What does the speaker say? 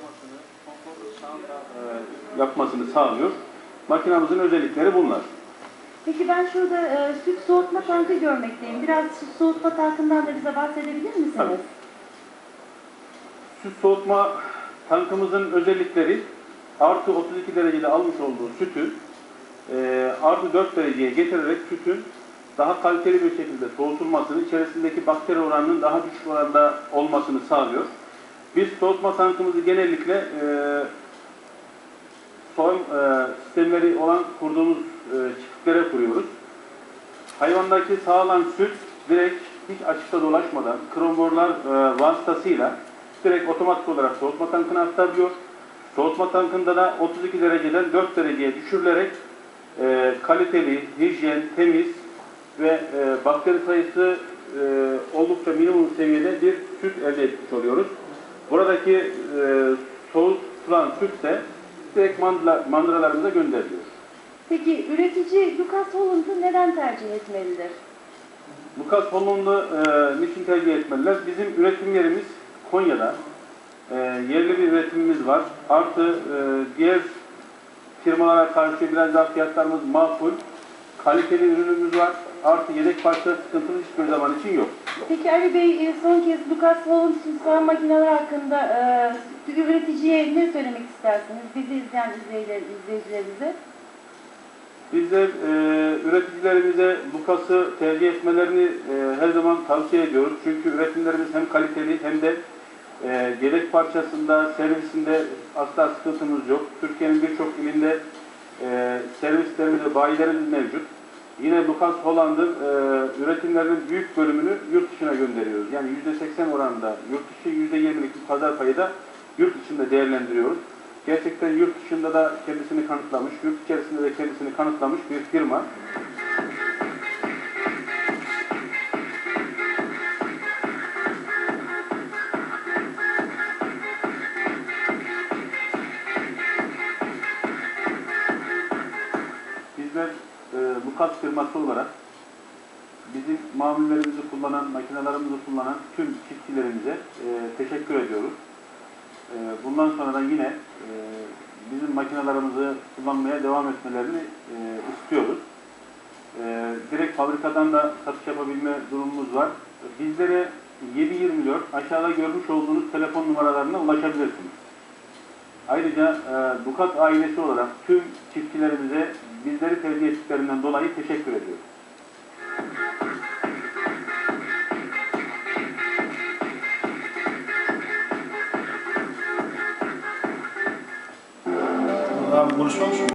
sağlamasını, konforlu şanta e, yapmasını sağlıyor. Makinamızın özellikleri bunlar. Peki ben şurada e, süt soğutma tankı görmekteyim. Biraz süt soğutma tankından da bize bahsedebilir misiniz? Tabii. Süt soğutma tankımızın özellikleri artı 32 derecede almış olduğu sütü e, artı 4 dereceye getirerek sütün daha kaliteli bir şekilde soğutulmasını, içerisindeki bakteri oranının daha düşük oranda olmasını sağlıyor. Biz soğutma tankımızı genellikle e, soğum e, sistemleri olan kurduğumuz e, çiftliklere kuruyoruz. Hayvandaki sağlanan süt direkt hiç açıkta dolaşmadan kromborlar e, vasıtasıyla direkt otomatik olarak soğutma tankına aktarılıyor. Soğutma tankında da 32 dereceden 4 dereceye düşürülerek e, kaliteli, hijyen, temiz ve e, bakteri sayısı e, oldukça minimum seviyede bir süt elde etmiş oluyoruz. Buradaki e, soğutulan süt de direkt mandıra, mandıralarımıza gönderiliyor. Peki üretici Lucas Holland'ı neden tercih etmelidir? Lucas Holland'ı e, niçin tercih etmeliler? Bizim üretim yerimiz Konya'da. E, yerli bir üretimimiz var. Artı e, diğer firmalara karşı biraz daha fiyatlarımız makul. Kaliteli ürünümüz var. Artı yedek parça sıkıntımız hiçbir zaman için yok. Peki Ali Bey e, son kez Lucas Holland süt sağım makineleri hakkında e, üreticiye ne söylemek istersiniz? Bizi izleyen izleyiciler, izleyicilerimize. Bizler e, üreticilerimize Lucas'ı tercih etmelerini e, her zaman tavsiye ediyoruz. Çünkü üretimlerimiz hem kaliteli hem de e, yedek parçasında, servisinde asla sıkıntımız yok. Türkiye'nin birçok ilinde e, servislerimiz ve bayilerimiz mevcut. Yine Lucas Holland'ın e, üretimlerinin büyük bölümünü yurt dışına gönderiyoruz. Yani %80 oranında yurt dışı, %20'lik bir pazar payı da yurt içinde değerlendiriyoruz. Gerçekten yurt dışında da kendisini kanıtlamış, yurt içerisinde de kendisini kanıtlamış bir firma. Lukas firması olarak bizim mamullerimizi kullanan, makinelerimizi kullanan tüm çiftçilerimize e, teşekkür ediyoruz. E, bundan sonra da yine e, bizim makinelerimizi kullanmaya devam etmelerini e, istiyoruz. E, direkt fabrikadan da satış yapabilme durumumuz var. Bizlere 724 aşağıda görmüş olduğunuz telefon numaralarına ulaşabilirsiniz. Ayrıca e, Dukat ailesi olarak tüm çiftçilerimize bizleri tercih ettiklerinden dolayı teşekkür ediyoruz. Abi konuşmamış mı?